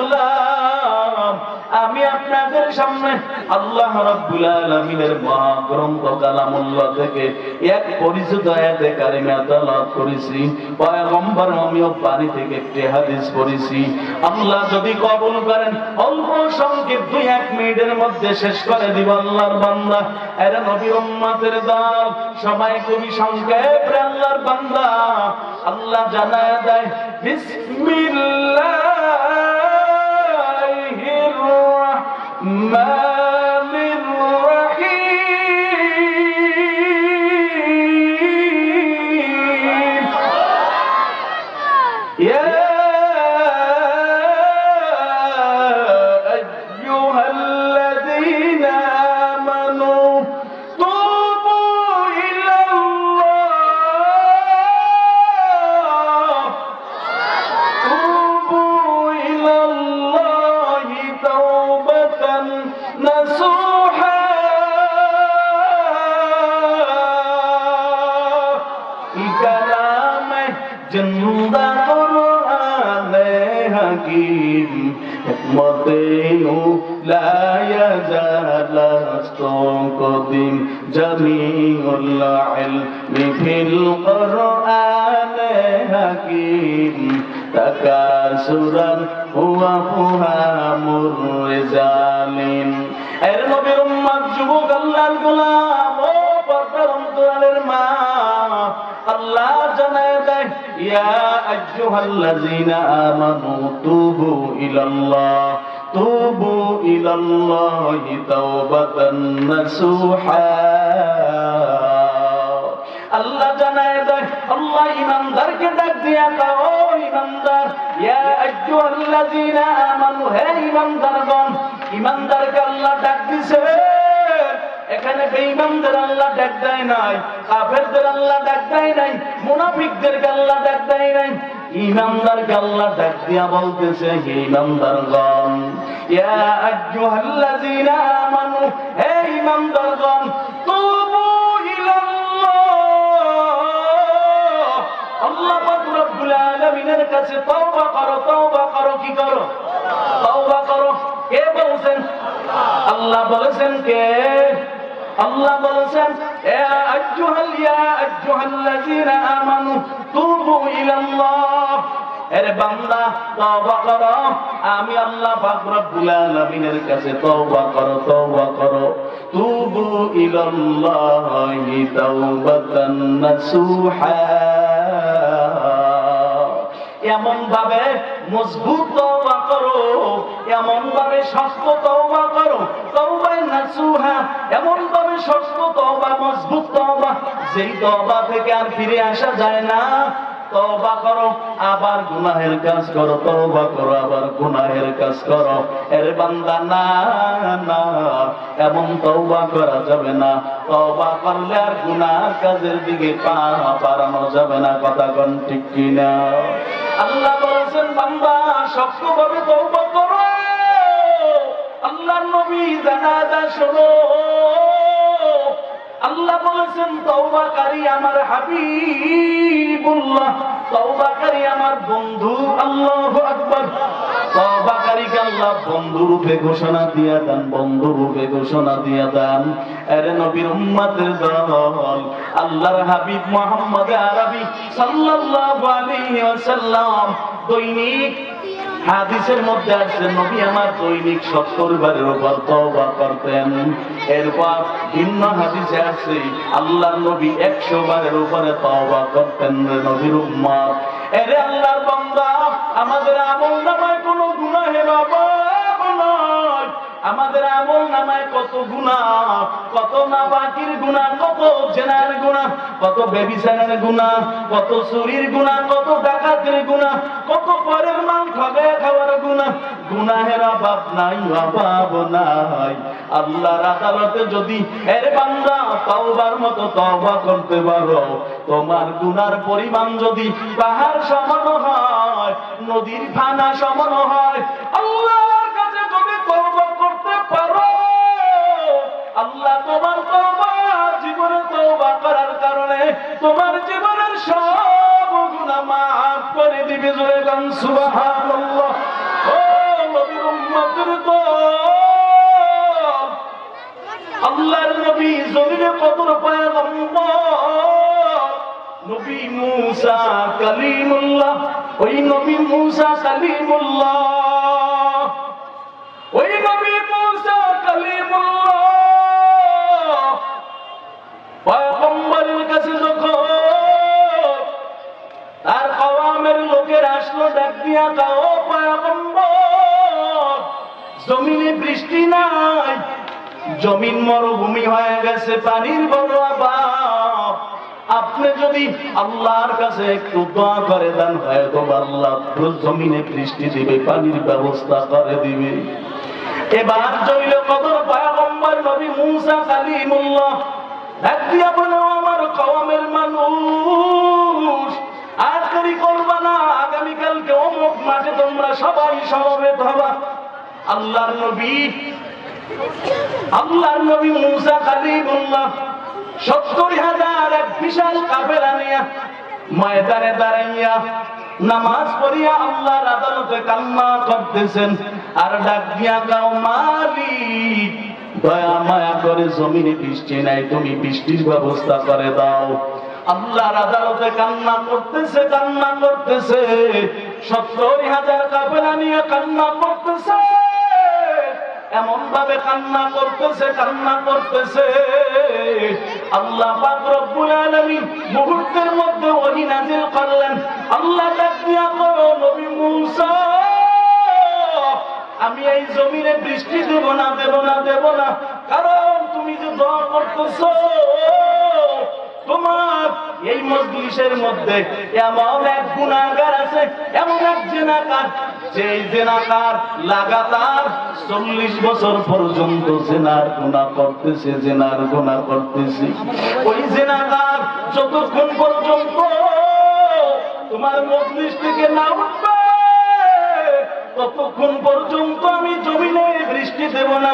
গোলাম, আমি আপনাদের সামনে আল্লাহ রাব্বুল আলামিনের মহা গ্রন্থ কালামুল্লাহ থেকে এক পরিচিত আয়াতে কারিমা তেলাওয়াত করেছি। পয়গম্বর, আমিও বাণী থেকে একটি হাদিস পড়েছি। আল্লাহ যদি কবুল করেন, অল্প সংক্ষেপ দুই এক মিনিটের মধ্যে শেষ করে দিব আল্লাহর বান্দা। এরা নবীর উম্মতের দল, সবাই খুবই সংক্ষেপ আল্লাহর বান্দা। আল্লাহ জানায় দেয় বিসমিল্লাহির ما হাকিম হিকমতে লা ইয়াজালাস্তু কদিম জামিউল ইলমি ফিল কোরআনে হাকিম। তাকাসুরান হুয়া উম্মত যুবক আল্লাহর গোলাম। দেয় ইয়া আইয়ুহাল্লাযীনা আমানু তুবু ইলাল্লাহ, তুবু ইলাল্লাহি তাওবাতান নাসুহা। আল্লাহ জানায় দেয়, আল্লাহ ইমানদারকে ডাক দিয়া কাও ইমানদার ইয়া আইয়ুহাল্লাযীনা আমানু, হে ইমানদারগণ ইমানদারকে আল্লাহ ডাক দিছে। এখানে বেঈমানদের নাই, কাফেরদের আল্লাহ ডাক দেয় নাই, মুনাফিকদেরকে আল্লাহ ডাক দেয় নাই, ইমানদারকে আল্লাহ ডাক দিয়া বলতেছে, হে ইমানদারগণ, ইয়া আইয়ুহাল্লাযীনা আমানু, হে ইমানদারগণ, তুবু ইলাল্লাহ। আল্লাহ পাক রব্বুল আলামিনের কাছে তওবা করো তওবা করো, কি করো? তওবা করো। কে বলছেন? আল্লাহ বলেছেন কে? আল্লাহ বলেছেন ইয়া আইয়ুহাল ইয়া আইয়ুহাল্লাযীনা আমানু, তুবু ইলাল্লাহ। এরে বান্দা, তওবা করো। আমি আল্লাহ পাক রব্বুল আলামিনের কাছে তওবা করো তওবা করো। তুবু ইলাল্লাহি তাওবাতান নাসুহা। এমন ভাবে মজবুত তওবা করো, এমন ভাবে শক্ত তওবা করো, তওবায় নাসুহা, এমন ভাবে শক্ত তওবা, মজবুত তওবা, যেই তওবা থেকে আর ফিরে আসা যায় না। তওবা করো, আবার গুনাহের কাজ করো, তওবা করো, আবার গুনাহের কাজ করো। এর বান্দা না না, এমন তওবা করা যাবে না। তওবা করলে আর গুনার কাজের দিকে পা বাড়ানো যাবে না। কথা কোন ঠিক কিনা? আল্লাহ বলেছেন, বান্দা শক্তভাবে তৌবা করো। আল্লাহর নবী জানাজা শোনো। আল্লাহ বলেছেন তৌবাকারী আমার হাবিবুল্লাহ তৌবাকারী আমার বন্ধু, আল্লাহ আকবার। তওবাকারীকে আল্লাহ বন্ধু রূপে ঘোষণা দিয়া দেন, বন্ধু রূপে ঘোষণা দিয়া দেন। আরে নবীর উম্মতের দল, আল্লাহর হাবিব আরবি সাল্লাল্লাহু আলাইহি ওয়াসাল্লাম। দৈনিক হাদিসের মধ্যে আছে নবী আমার দৈনিক সত্তর বারের উপর তওবা করতেন। এরপর ভিন্ন হাদিসে আছে আল্লাহ নবী একশো বারের উপরে তওবা করতেন নবীর উম্মত। এরে আল্লাহর বান্দা আমাদের আমল নামায় কোনো গুনাহের অভাব নয় আমাদের আমল নামায় কত গুণা কত না বাকির গুণা কত জেনার গুণা কত বেবি বেবিসানের গুণা কত চুরির গুণা কত ডাকাতের গুণা কত পরের মাল খাবে খাওয়ার গুণা গুনাহের অভাব নাই অভাব নাই। আল্লাহর আদালতে যদি এর বান্দা তওবার মতো তওবা করতে পারো, তোমার গুনার পরিমাণ যদি পাহাড় সমান হয়, নদীর ফানা সমান হয়, আল্লাহর কাছে যদি তওবা করতে পারো। আল্লাহ তোমার তওবা জীবনে তওবা করার কারণে তোমার জীবনের সব গুনাহ মাফ করে দিবে। জোরে গান সুবহানাল্লাহ। নবী মুসা কালিমুল্লাহ, ওই নবী কালিমুল্লাহ, ওই নবী কালিমুল্লাহ। পয়গম্বরের কাছে যখন তার আওয়ামের লোকের আসলো, ডাক দিয়া কাও, পয়গম্বর, জমিনে বৃষ্টি নাই, জমিন মরুভূমি হয়ে গেছে, পানির বড় আপনি যদি আল্লাহর কাছে একটু দোয়া করে দেন হয়তো আল্লাহ জমিনে বৃষ্টি দিবে, পানির ব্যবস্থা করে দিবে। এবার জমিলে কদর পয়গম্বর নবী মুসা কালিমুল্লাহ ডাক দিয়া বলে, আমার কওমের মানুষ আর দেরি করবা না আগামীকালকে অমুক মাঠে তোমরা সবাই সমবেত হবা। আল্লাহর নবী আল্লাহর নবী মুসা কালিমুল্লাহ সত্তর বিশাল কাফেলা নিয়া ময়দানে দাঁড়াইয়া নামাজ পড়িয়া আল্লাহর আদালতে কান্না করতেছেন। আর ডাক দিয়া গাও মালিক, দয়া মায়া করে জমিনে বৃষ্টি নাই, তুমি বৃষ্টির ব্যবস্থা করে দাও। আল্লাহর আদালতে কান্না করতেছে কান্না করতেছে। সত্তর হাজার কাফেলা নিয়ে কান্না করতেছে। এমন ভাবে কান্না করতেছে কান্না করতেছে। আল্লাহ পাক রব্বুল আলামিন মুহূর্তের মধ্যে ওহী নাজিল করলেন। আল্লাহ ডাক দিয়া নবী মূসা, আমি এই জমিনে বৃষ্টি দেব না দেব না দেব না। কারণ তুমি যে দোয়া করতেছো তোমার এই মজলিসের মধ্যে এমন এক গুণাগার আছে, এমন এক জেনাকার। জেনাকার লাগাতার চল্লিশ বছর পর্যন্ত জেনার গুণা করতেছে, জেনার গুণা করতেছে। ওই জেনাকার যতক্ষণ পর্যন্ত তোমার মজলিস থেকে না উঠবে ততক্ষণ পর্যন্ত আমি জমিনে বৃষ্টি দেব না।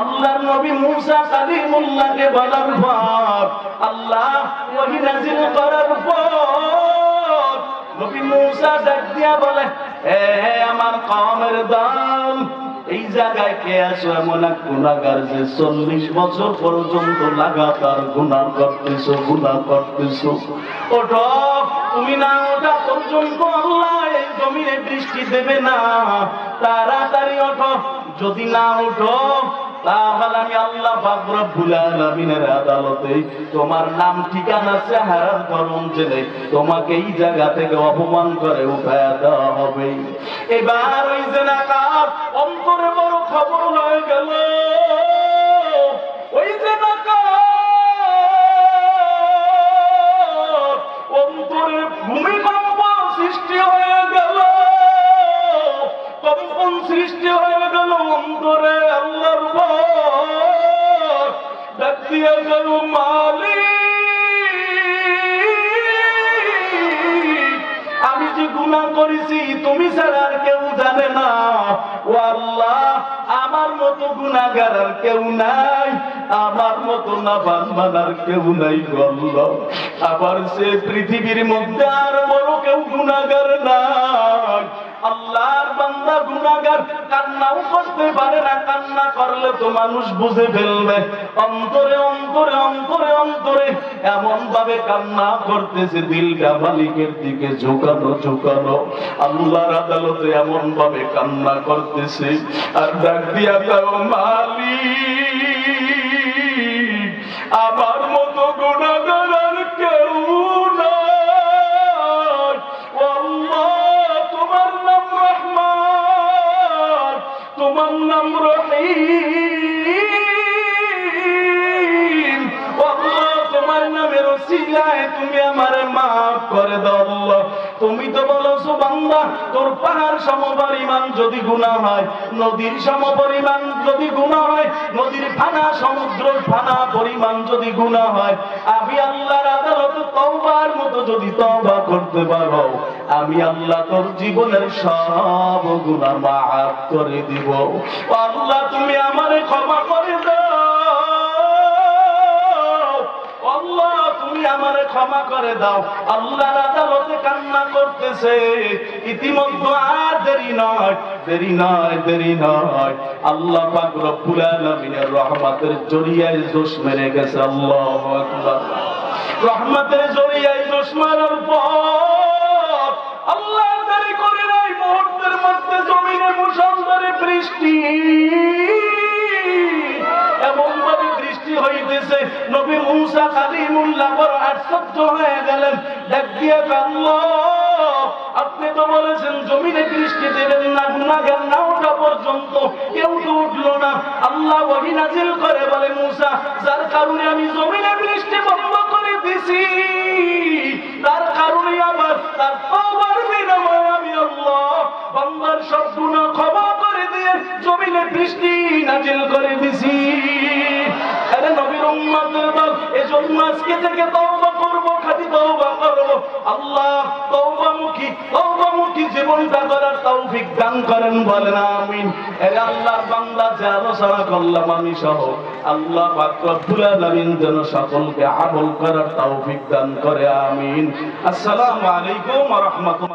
আল্লাহর নবী মুসা কালিমুল্লাহকে বলার পর, আল্লাহ ওহী নাজিল করার পর, নবী মুসা ডাক দিয়া বলে হে আমার কওমের দল, এই জায়গায় কে আছো এমন এক গুণাগার যে চল্লিশ বছর পর্যন্ত লাগাতার গুণা করতেছো গুণা করতেছো? ওঠো, তুমি না ওটা পর্যন্ত আল্লাহ জমিনে বৃষ্টি দেবে না। তাড়াতাড়ি ওঠো, যদি না ওঠো তাহলে আমি আল্লাহ আদালতে তোমার নাম, ঠিকানা ধরন জেনে তোমাকে এই জায়গা থেকে অপমান করে উঠায় দেওয়া হবে। এবার ওই অন্তরে বড় খবর হয়ে গেল। ওই অন্তরে ভূমিকম্প সৃষ্টি হয়ে গেল। কম্পন সৃষ্টি হয়ে গেল অন্তরে আল্লাহর ভয় ডাক দিয়া গেল আমি যে গুণা করেছি, তুমি ছাড়া আর কেউ জানে না। ও আল্লাহ, আমার মতো গুণাগার আর কেউ নাই। আমার মতো না বানবানার কেউ নাই গো আল্লাহ। আবার সে পৃথিবীর মধ্যে আর বড় কেউ গুণাগার নাই। আল্লাহর বান্দা গুনাহগার, কান্নাও করতে পারে না, কান্না করলে তো মানুষ বুঝে ফেলবে। অন্তরে অন্তরে অন্তরে অন্তরে এমন ভাবে কান্না করতেছে, দিলটা মালিকের দিকে ঝুঁকানো ঝুঁকানো। আল্লাহর আদালতে এমন ভাবে কান্না করতেছে, আর ডাক দিয়া তাও মালিক, আমার মতো গুণাগার ওসিলায় তুমি আমারে মাফ করে দাও তুমি তো বলো সুবান্দা তোর পাহাড় সমপরিমাণ যদি গুণা হয়, নদীর সমপরিমাণ যদি গুণা হয়, নদীর ফানা সমুদ্র ফানা পরিমাণ যদি গুণা হয়, আমি আল্লাহর আদালতে তওবার মতো যদি তওবা করতে পারো, আমি আল্লাহ তোর জীবনের সব গুণা মাফ করে দিব। আল্লাহ, তুমি আমারে ক্ষমা করে আমারে ক্ষমা করে দাও। আল্লাহর আদালতে কান্না করতেছে। ইতিমধ্যে আর দেরি নয় দেরি নয় দেরি নয়। আল্লাহ পাক রব্বুল আলামিনের রহমতের জড়িয়ায় জোশ মেরে গেছে, আল্লাহু আকবার। রহমতের জড়িয়ায় জোশ মারার পর আল্লাহ দেরি করে নাই, মুহূর্তের মধ্যে জমিনে মুসলধারে বৃষ্টি। হইতেছে নবী মুসা কালিমুল্লাহ বড় আশ্চর্য হয়ে গেলেন। ডাক দিয়ে কান্দ, আপনি তো বলেছেন জমিনে বৃষ্টি দেবেন না গুনাগের না ওঠা পর্যন্ত। কেউ তো উঠল না। আল্লাহ ওহি নাজিল করে বলে, মুসা, যার কারণে আমি জমিনে বৃষ্টি বন্ধ করে দিছি। তার কারণে আবার তার তওবার বিনিময়ে আমি আল্লাহ বান্দার সব গুনাহ ক্ষমা করে দিয়ে জমিনে বৃষ্টি নাজিল করে। উম্মতের দল এজন্য আজকে থেকে তওবা করব খাঁটি তওবা করব। আল্লাহ তওবামুখী তওবামুখী জীবনটা করার তৌফিক দান করেন, বলেন আমিন। আরে আল্লাহর বান্দা আলোচনা করলাম আমি সহ, আল্লাহ পাক রব্বুল আলামিন যেন সকলকে আমল করার তৌফিক দান করে, আমিন। আসসালামু আলাইকুম ওয়া রাহমাতুল্লাহ।